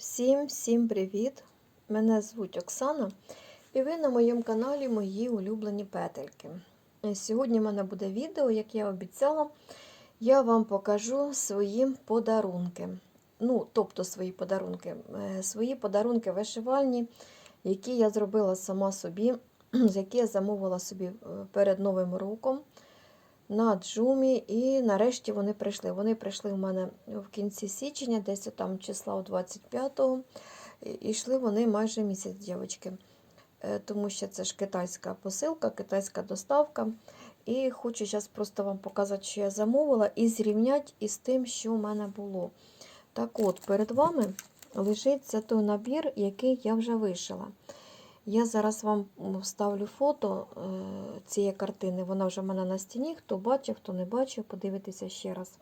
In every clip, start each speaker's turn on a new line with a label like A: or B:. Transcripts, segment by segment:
A: Всім всім привіт! Мене звуть Оксана, і ви на моєму каналі Мої улюблені петельки. Сьогодні в мене буде відео, як я обіцяла, я вам покажу свої подарунки. Ну, тобто свої подарунки, Е, свої подарунки вишивальні, які я зробила сама собі, які я замовила собі е, перед Новим роком на джумі, і нарешті вони прийшли. Вони прийшли в мене в кінці січня, десь там числа 25-го. І йшли вони майже місяць, дівчатки. Е, Тому що це ж китайська посилка, китайська доставка. І хочу зараз просто вам показати, що я замовила, і зрівняти із тим, що в мене було. Так от, перед вами лежить це той набір, який я вже вишила. Я зараз вам вставлю фото е, цієї картини. Вона вже в мене на стіні. Хто бачив, хто не бачив, подивитися ще раз.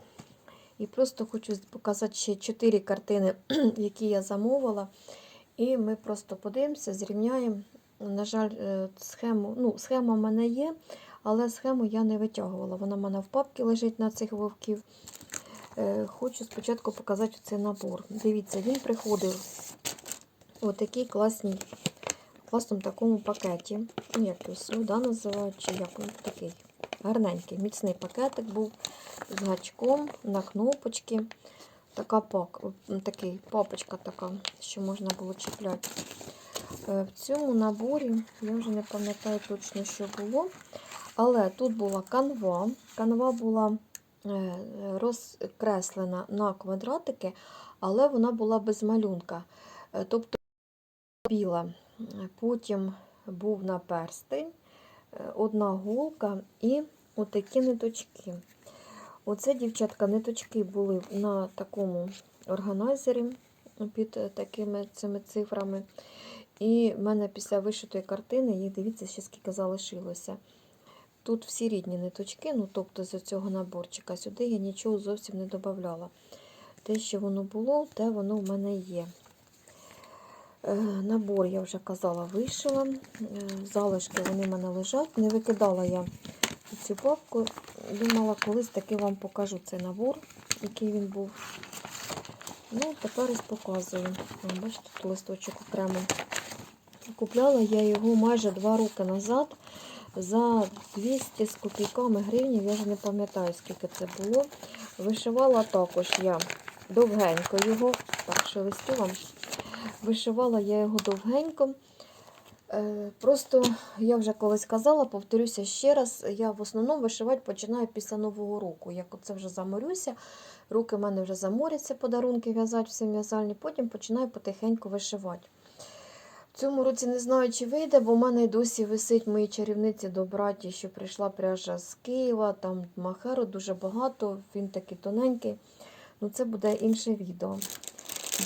A: І просто хочу показати ще 4 картини, які я замовила. І ми просто подивимося, зрівняємо. На жаль, е, схему, ну, схема в мене є, але схему я не витягувала. Вона в мене в папці лежить на цих вовків. Е, Хочу спочатку показати цей набор. Дивіться, він приходив у такій класній в такому пакеті. Ну, як його сюди називають, чи як він такий гарненький, міцний пакетик був з гачком на кнопочки. Така пак, такий, папочка така, що можна було чіпляти. Е, В цьому наборі, я вже не пам'ятаю точно, що було. Але тут була канва. Канва була е, розкреслена на квадратики, але вона була без малюнка. Е, Тобто біла. Потім був наперстень, е, одна голка і отакі ниточки. Оце, дівчатка, ниточки були на такому органайзері під е, такими цими цифрами. І в мене після вишитої картини, їх дивіться, ще скільки залишилося. Тут всі рідні ниточки, ну тобто з цього наборчика. Сюди я нічого зовсім не додавала. Те, що воно було, те воно в мене є. Е, Набор, я вже казала, вишила. Е, Залишки вони в мене лежать. Не викидала я цю папку. Думала, колись таки вам покажу цей набор, який він був. Ну, тепер ось показую. Бачите, тут листочок окремо. Купляла я його майже два роки назад за 200 з копійками гривень. Я вже не пам'ятаю, скільки це було. Вишивала також я довгенько його. Так, шелестю вам. Вишивала я його довгенько. Е, Просто я вже колись казала, повторюся ще раз, я в основному вишивати починаю після Нового року. Як оце вже заморюся, руки в мене вже заморяться, подарунки в'язати всі в'язальні, потім починаю потихеньку вишивати. В цьому році не знаю, чи вийде, бо в мене досі висить мої чарівниці до браті, що прийшла пряжа з Києва, там махеру дуже багато, він такий тоненький. Ну, це буде інше відео.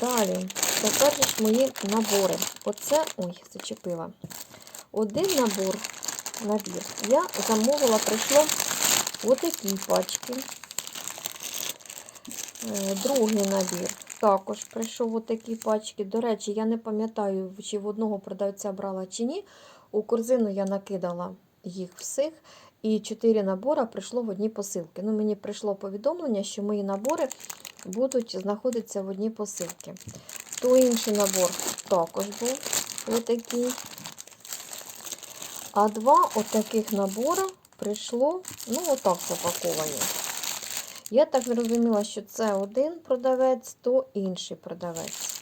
A: Далі, ж мої набори. Оце, ой, зачепила. Один набор, набір, я замовила, прийшло отакі пачки. Е, Другий набір також прийшов отакі пачки. До речі, я не пам'ятаю, чи в одного продавця брала чи ні. У корзину я накидала їх всіх. І чотири набори прийшло в одній посилки. Ну, мені прийшло повідомлення, що мої набори будуть знаходитися в одній посилці. То інший набор також був отакий. А два отаких набори прийшло, ну, отак запаковані. Я так зрозуміла, що це один продавець, то інший продавець.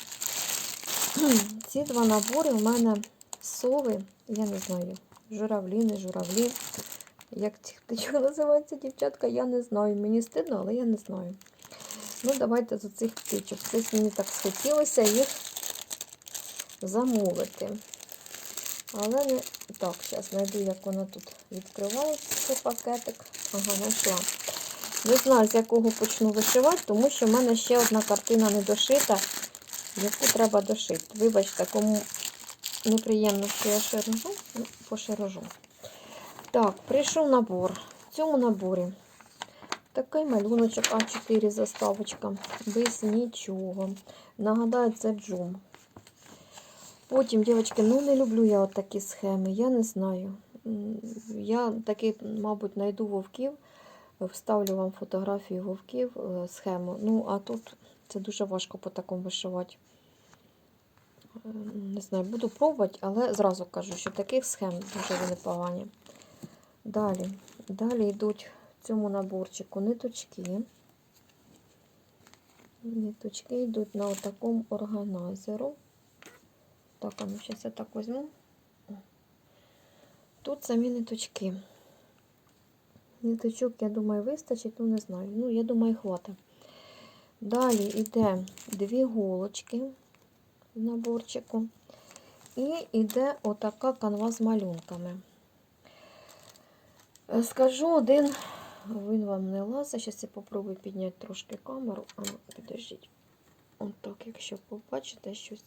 A: Ці два набори у мене сови, я не знаю, журавлі, не журавлі. Як ці птичок називаються, дівчатка, я не знаю. Мені стидно, але я не знаю. Ну, давайте з цих птичок. Десь мені так схотілося їх замовити. Але не так, зараз знайду, як воно тут відкривається, цей пакетик. Ага, знайшла. Не знаю, з якого почну вишивати, тому що в мене ще одна картина не дошита, яку треба дошити. Вибачте, кому неприємно, що я шарожу, ну, пошарожу. Так, прийшов набор. В цьому наборі такий малюночок А4 заставочка, без нічого. Нагадаю, це джум. Потім, дівчатки, ну не люблю я от такі схеми, я не знаю. Я таки, мабуть, знайду вовків, вставлю вам фотографію вовків, е, схему. Ну, а тут це дуже важко по такому вишивати. Е, Не знаю, буду пробувати, але зразу кажу, що таких схем дуже вони погані. Далі. Далі йдуть цьому наборчику ниточки. Ниточки йдуть на такому органайзеру. Так, а ну зараз я так візьму. Тут самі ниточки. Ниточок, я думаю, вистачить, ну не знаю. Ну, я думаю, хватить. Далі йде дві голочки в наборчику. І йде отака канва з малюнками. Скажу один, він вам не лазить. Зараз я попробую підняти трошки камеру. А підождіть. Отак, якщо побачите щось.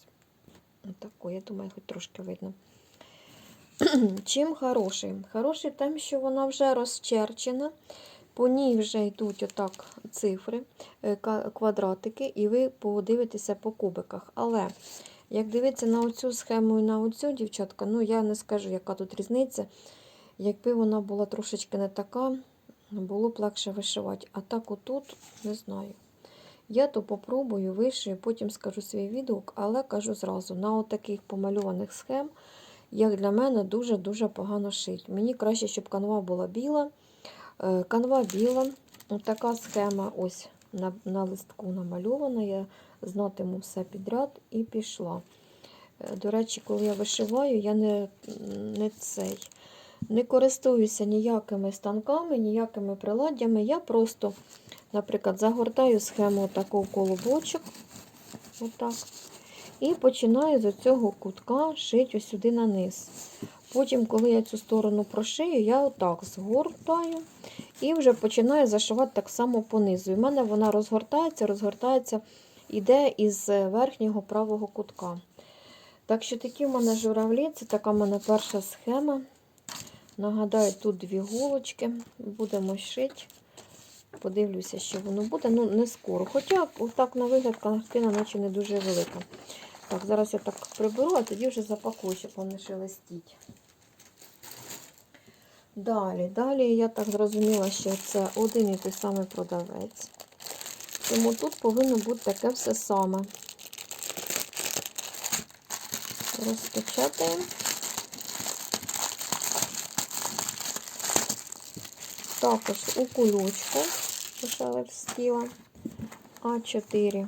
A: Отако, я думаю, хоч трошки видно. Чим хороший? Хороший тим, що вона вже розчерчена. По ній вже йдуть отак цифри, е, квадратики, і ви подивитеся по кубиках. Але як дивитися на оцю схему і на оцю, дівчатка, ну я не скажу, яка тут різниця. Якби вона була трошечки не така, було б легше вишивати. А так отут не знаю. Я то попробую, вишию, потім скажу свій відгук, але кажу зразу, на отаких помальованих схем, як для мене, дуже-дуже погано шить. Мені краще, щоб канва була біла. Е, Канва біла, така схема ось на, на листку намальована. Я знатиму все підряд і пішла. Е, До речі, коли я вишиваю, я не, не цей. Не користуюся ніякими станками, ніякими приладдями. Я просто, наприклад, загортаю схему такого колобочок. Отак. І починаю з цього кутка шити ось сюди на низ. Потім, коли я цю сторону прошию, я отак згортаю і вже починаю зашивати так само по низу. І мене вона розгортається, розгортається, іде із верхнього правого кутка. Так що такі в мене журавлі, це така в мене перша схема. Нагадаю, тут дві голочки. Будемо шити. Подивлюся, що воно буде. Ну, не скоро. Хоча, так на вигляд, картина наче не дуже велика. Так, зараз я так приберу, а тоді вже запакую, щоб вони шелестіть. Далі, далі я так зрозуміла, що це один і той самий продавець. Тому тут повинно бути таке все саме. Розпечатаємо. Також у кульочку пошелестіла А4.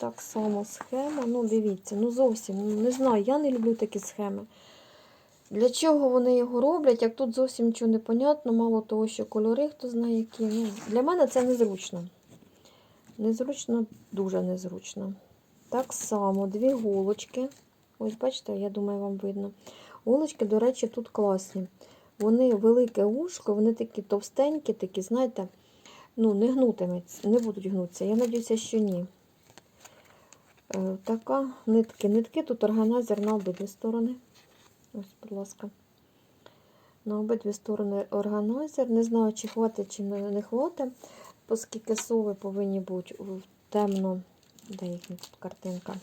A: Так само схема. Ну, дивіться, ну зовсім ну, не знаю, я не люблю такі схеми. Для чого вони його роблять? Як тут зовсім нічого не понятно, мало того, що кольори, хто знає які. Ну, для мене це незручно. Незручно, дуже незручно. Так само дві голочки. Ось, бачите, я думаю, вам видно. Голочки, до речі, тут класні. Вони велике ушко, вони такі товстенькі, такі, знаєте, ну, не гнутимуть, не будуть гнутися. Я сподіваюся, що ні. Е, така нитки. Нитки тут органайзер на обидві сторони. Ось, будь ласка. На обидві сторони органайзер. Не знаю, чи хватить, чи не, хватить, оскільки сови повинні бути в темно. Де їхня тут картинка?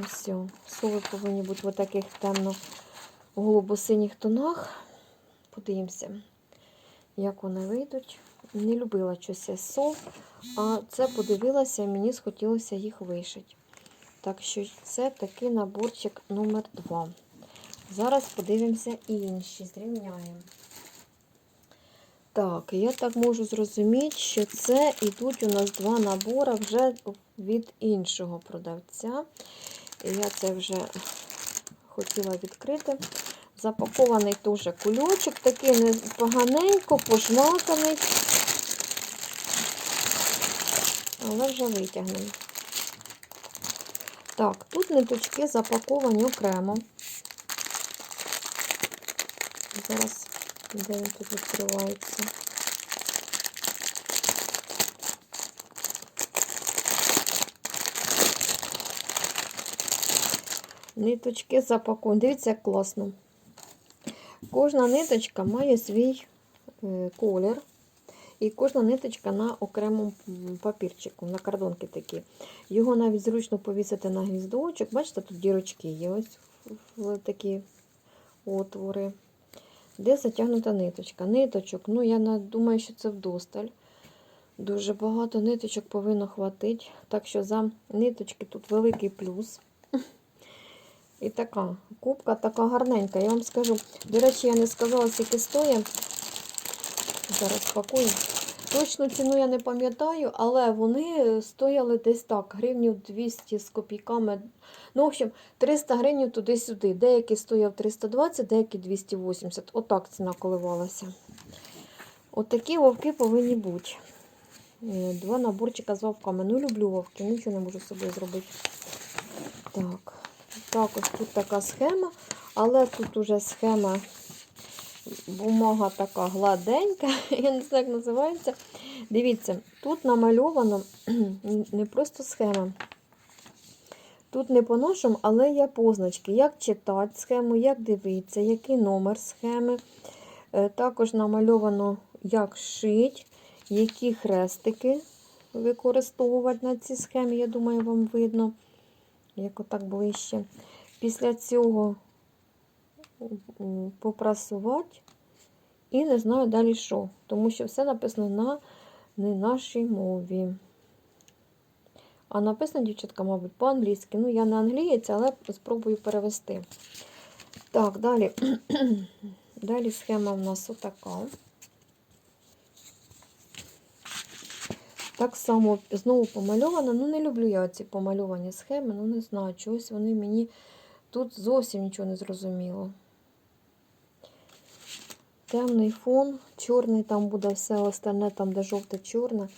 A: Ось. Сови повинні бути в таких темно голубо-синіх тонах. Подивимося, як вони вийдуть. Не любила щось я сов, а це подивилася і мені схотілося їх вишити. Так що це такий наборчик номер 2 Зараз подивимося і інші, зрівняємо. Так, я так можу зрозуміти, що це йдуть у нас два набори вже від іншого продавця. Я це вже хотіла відкрити. Запакований теж кульочок, такий непоганенько, пошмаканий, але вже витягнений. Так, тут ниточки запаковані окремо. Зараз, де він тут відкривається. Ниточки запаковані. Дивіться, як класно. Кожна ниточка має свій е, колір. І кожна ниточка на окремому папірчику, на картонки такі. Його навіть зручно повісити на гвіздочок. Бачите, тут дірочки є ось такі отвори. Де затягнута ниточка. Ниточок, ну я думаю, що це вдосталь. Дуже багато ниточок повинно хватити. Так що за ниточки тут великий плюс. І така кубка така гарненька. Я вам скажу. До речі, я не сказала, скільки стоїть. Зараз пакую. Точну ціну я не пам'ятаю, але вони стояли десь так, гривнів 200 з копійками. Ну, в общем, 300 гривень туди-сюди. Деякі стояв 320, деякі 280. Отак ціна коливалася. Отакі вовки повинні бути. Е, Два наборчика з вовками. Ну, люблю вовки, нічого не можу з собою зробити. Так, також тут така схема, але тут уже схема, бумага така гладенька, я не знаю, як називається. Дивіться, тут намальовано не просто схема. Тут не по нашому, але є позначки, як читати схему, як дивитися, який номер схеми. Е, Також намальовано, як шить, які хрестики використовувати на цій схемі. Я думаю, вам видно, як отак ближче. Після цього попрасувати і не знаю далі що, тому що все написано на не нашій мові. А написано, дівчатка, мабуть, по-англійськи. Ну, я не англієць, але спробую перевести. Так, далі. Далі схема в нас отака. Так само знову помальована. Ну, не люблю я ці помальовані схеми, ну не знаю, чогось вони мені тут зовсім нічого не зрозуміло. Темний фон, чорний, там буде все остальне, там де жовте-чорне.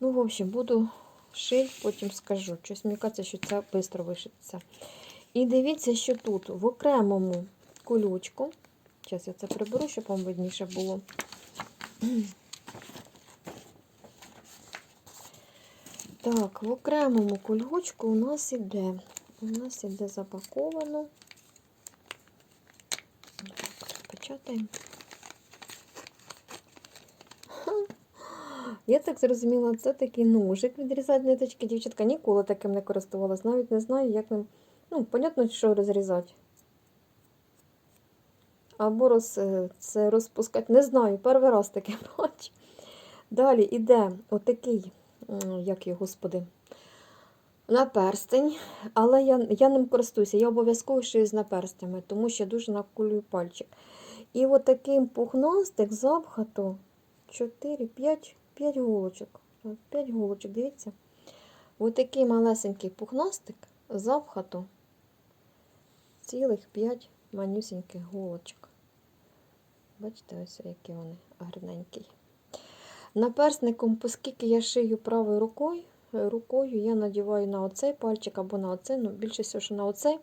A: Ну, в общем, буду шити, потім скажу. Щось мені кажеться, що це швидко вишиться. І дивіться, що тут в окремому кулючку. Зараз я це приберу, щоб вам видніше було. Так, в окремому кульочку у нас іде. У нас іде запаковано. Так, розпечатаємо. Я так зрозуміла, це такий ножик відрізати ниточки. Дівчатка ніколи таким не користувалась. Навіть не знаю, як ним. Ну, понятно, що розрізати. Або роз, е, це розпускати. Не знаю, перший раз таке бачу. Далі йде отакий, як його, господи, на перстень. Але я, я ним користуюся. Я обов'язково шию з наперстями, тому що дуже накулюю пальчик. І отакий пухнастик запхато 4, 5, 5 голочок. 5 голочок, дивіться. Отакий малесенький пухнастик запхато цілих 5 манюсіньких голочок. Бачите, ось які вони гарненькі. Наперсником, оскільки я шию правою рукою, е, рукою я надіваю на оцей пальчик або на оцей, ну більше всього, що на оцей,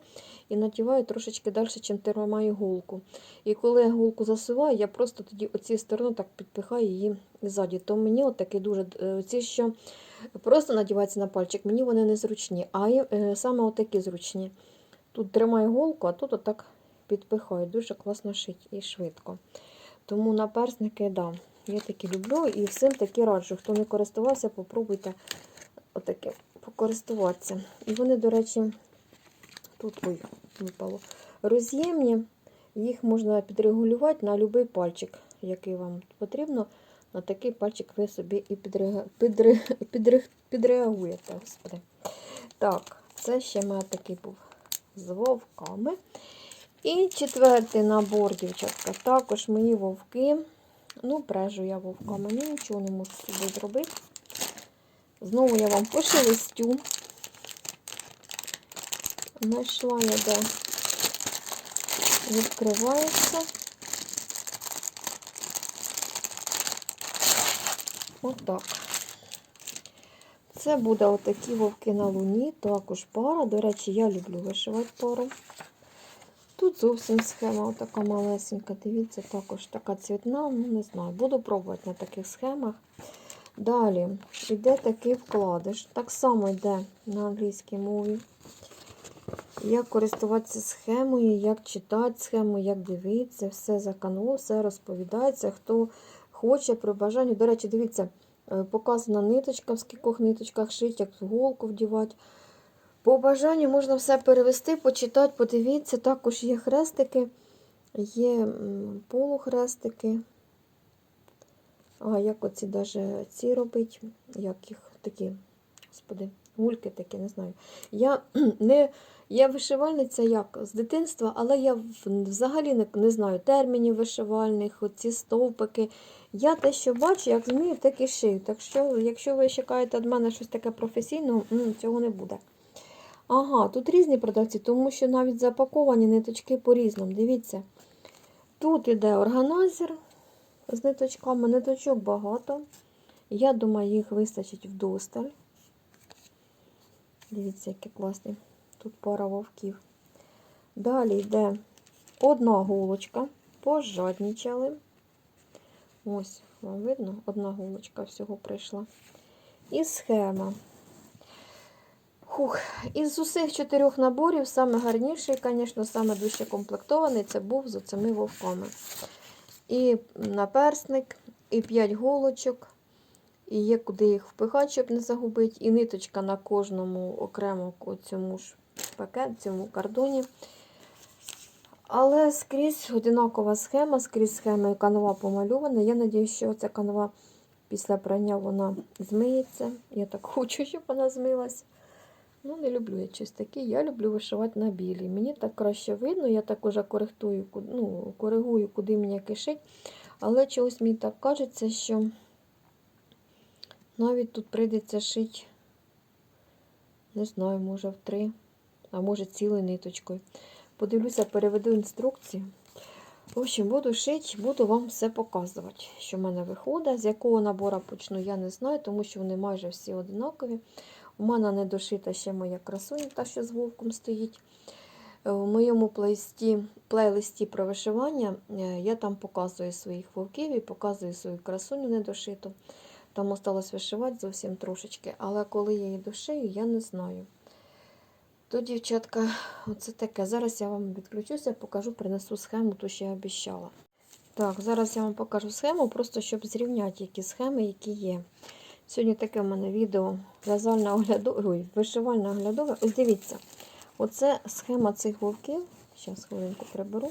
A: і надіваю трошечки далі, чим тримаю голку. І коли я голку засуваю, я просто тоді оці сторони так підпихаю її ззаді. То мені отакі дуже е, оці, що просто надіваються на пальчик, мені вони не зручні, а е, саме отакі зручні. Тут тримаю голку, а тут отак підпихаю. Дуже класно шить і швидко. Тому наперсники, да, я такі люблю і всім такі раджу. Хто не користувався, попробуйте отаке покористуватися. І вони, до речі, тут ой, випало, роз'ємні, їх можна підрегулювати на будь-який пальчик, який вам потрібно. На такий пальчик ви собі і підрега... підре... Підре... підреагуєте. Господи. Так, це ще мене такий був з вовками. І четвертий набор, дівчатка, також мої вовки. Ну, прежу я вовками, ну нічого не можу з собою зробити. Знову я вам пошелестю. Знайшла я де відкривається. Отак. Це буде отакі вовки на луні, також пара. До речі, я люблю вишивати пару. Тут зовсім схема така малесенька. Дивіться, також така цвітна, ну не знаю, буду пробувати на таких схемах. Далі йде такий вкладиш. Так само йде на англійській мові. Як користуватися схемою, як читати схему, як дивитися, все за канал, все розповідається. Хто хоче при бажанні. До речі, дивіться, е, показана ниточка, в скількох ниточках шить, як голку вдівати. По бажанню можна все перевести, почитати, подивіться. Також є хрестики, є полухрестики. А як оці даже ці робить, як їх такі, господи, гульки такі, не знаю. Я не я вишивальниця як з дитинства, але я взагалі не, не знаю термінів вишивальних, оці стовпики. Я те, що бачу, як змію, так і шию. Так що, якщо ви чекаєте від мене щось таке професійне, цього не буде. Ага, тут різні продавці, тому що навіть запаковані ниточки по-різному. Дивіться. Тут іде органайзер з ниточками, ниточок багато. Я думаю, їх вистачить вдосталь. Дивіться, які класні. Тут пара вовків. Далі йде одна голочка. Пожаднічали. Ось, вам видно, одна голочка всього прийшла. І схема. Хух, із усіх чотирьох наборів саме гарніший, звісно, саме дужче комплектований це був з оцими вовками. І наперсник, і 5 голочок, і є куди їх впихати, щоб не загубити, і ниточка на кожному окремо цьому ж пакет, цьому кордоні. Але скрізь одинакова схема, скрізь схема і канва помальована. Я сподіваюся, що ця канва після прання вона змиється. Я так хочу, щоб вона змилась. Ну, не люблю я щось таке. Я люблю вишивати на білій. Мені так краще видно, я так уже коректую, ну, коригую, куди мені кишить. Але чогось мені так кажеться, що навіть тут прийдеться шити, не знаю, може в три, а може цілою ниточкою. Подивлюся, переведу інструкцію. В общем, буду шити, буду вам все показувати, що в мене виходить. З якого набору почну, я не знаю, тому що вони майже всі одинакові. У мене не дошита ще моя красуня, та що з вовком стоїть. Е, У моєму плейлисті, плейлисті про вишивання е, я там показую своїх вовків і показую свою красуню недошиту. Там осталось вишивати зовсім трошечки, але коли я її дошию, я не знаю. То, дівчатка, оце таке. Зараз я вам відключуся, покажу, принесу схему, ту що я обіщала. Так, зараз я вам покажу схему, просто щоб зрівняти, які схеми, які є. Сьогодні таке в мене відео в'язальне оглядове, ой, вишивальне оглядове. Ось дивіться, оце схема цих вовків. Зараз хвилинку приберу.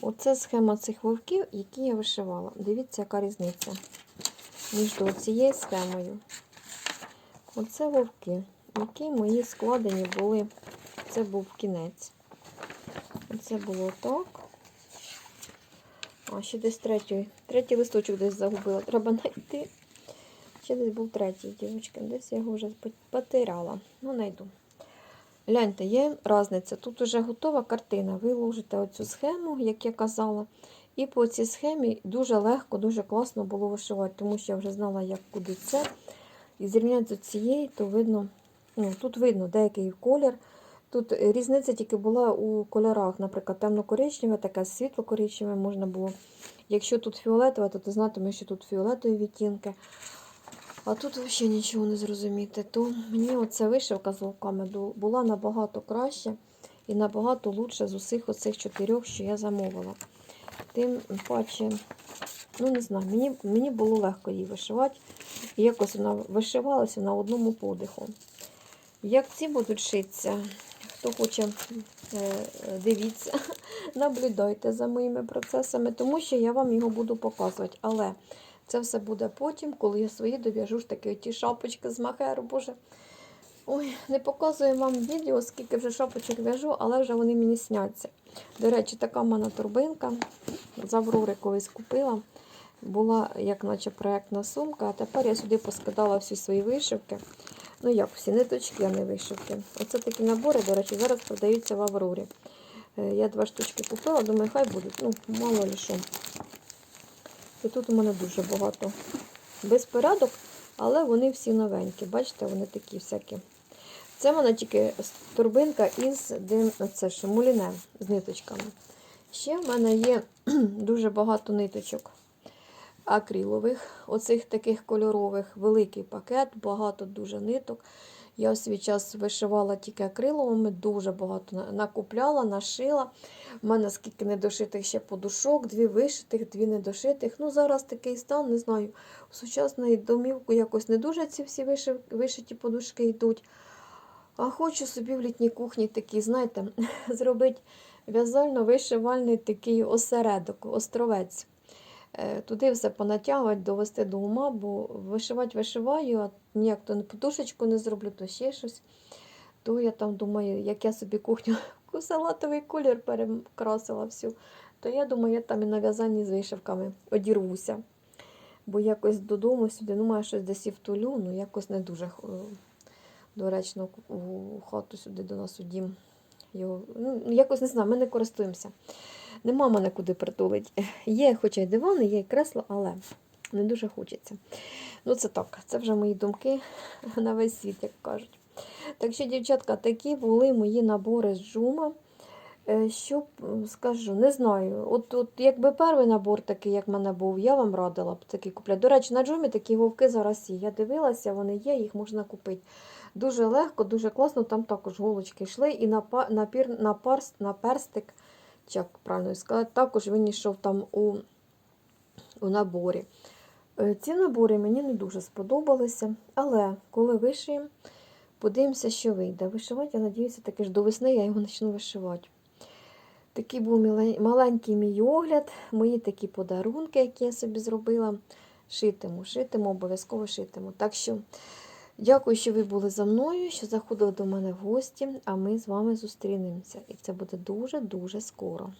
A: Оце схема цих вовків, які я вишивала. Дивіться, яка різниця між цією схемою. Оце вовки, які мої складені були. Це був кінець. Оце було так. А ще десь третій. Третій листочок десь загубила. Треба знайти. Ще десь був третій, дівчатка. Десь я його вже потеряла. Ну, знайду. Гляньте, є різниця. Тут вже готова картина. Ви ложите оцю схему, як я казала. І по цій схемі дуже легко, дуже класно було вишивати, тому що я вже знала, як куди це. І зрівняти з цієї, то видно, ну, тут видно деякий колір. Тут різниця тільки була у кольорах, наприклад, темно-коричневе, таке світло-коричневе можна було. Якщо тут фіолетове, то ти знатимеш, що тут фіолетові відтінки. А тут взагалі нічого не зрозуміти. То мені оця вишивка з ду- була набагато краще і набагато лучше з усіх оцих чотирьох, що я замовила. Тим паче, ну не знаю, мені, мені було легко її вишивати. І якось вона вишивалася на одному подиху. Як ці будуть шитися, хто хоче, е, дивіться, наблюдайте за моїми процесами, тому що я вам його буду показувати. Але це все буде потім, коли я свої дов'яжу ж таки ті шапочки з махеру. Боже. Ой, не показую вам відео, скільки вже шапочок в'яжу, але вже вони мені сняться. До речі, така в мене торбинка. З Аврори колись купила. Була як наче проєктна сумка, а тепер я сюди поскидала всі свої вишивки. Ну як всі ниточки, а не вишивки. Оце такі набори, до речі, зараз продаються в Аврорі. Е, Я два штучки купила, думаю, хай будуть. Ну, мало ли що. І тут у мене дуже багато безпорядок, але вони всі новенькі. Бачите, вони такі всякі. Це в мене тільки турбинка із це ще муліне з ниточками. Ще в мене є дуже багато ниточок акрилових, оцих таких кольорових, великий пакет, багато дуже ниток. Я свій час вишивала тільки акриловими, дуже багато накупляла, нашила. У мене скільки недошитих ще подушок, дві вишитих, дві недошитих. Ну, зараз такий стан, не знаю. В сучасної домівку якось не дуже ці всі вишиті подушки йдуть. А хочу собі в літній кухні такий, знаєте, зробити в'язально-вишивальний такий осередок, островець. Е, туди все понатягувати, довести до ума, бо вишивати вишиваю, а ніяк то не подушечку не зроблю, то ще щось. То я там думаю, як я собі кухню салатовий колір перекрасила всю, то я думаю, я там і на в'язанні з вишивками одірвуся. Бо якось додому сюди, ну, маю щось десь і втулю, ну якось не дуже е, доречно у хату сюди до нас у дім. Його, ну, якось не знаю, ми не користуємося. Нема мене куди притулить. Є, хоча й дивани, є і кресло, але не дуже хочеться. Ну, це так, це вже мої думки на весь світ, як кажуть. Так що, дівчатка, такі були мої набори з джума. Е, Що скажу, не знаю. От, от якби перший набор такий, як в мене був, я вам радила б такий купляти. До речі, на джумі такі вовки зараз є. Я дивилася, вони є, їх можна купити. Дуже легко, дуже класно, там також голочки йшли. І на, па- на, на, парст, на перстик, як правильно сказати, також він йшов там у, у наборі. Е, Ці набори мені не дуже сподобалися, але коли вишиємо, подивимося, що вийде. Вишивати, я надіюся, таки ж до весни я його почну вишивати. Такий був маленький мій огляд, мої такі подарунки, які я собі зробила. Шитиму, шитиму, обов'язково шитиму. Так що дякую, що ви були за мною, що заходили до мене в гості, а ми з вами зустрінемося. І це буде дуже-дуже скоро.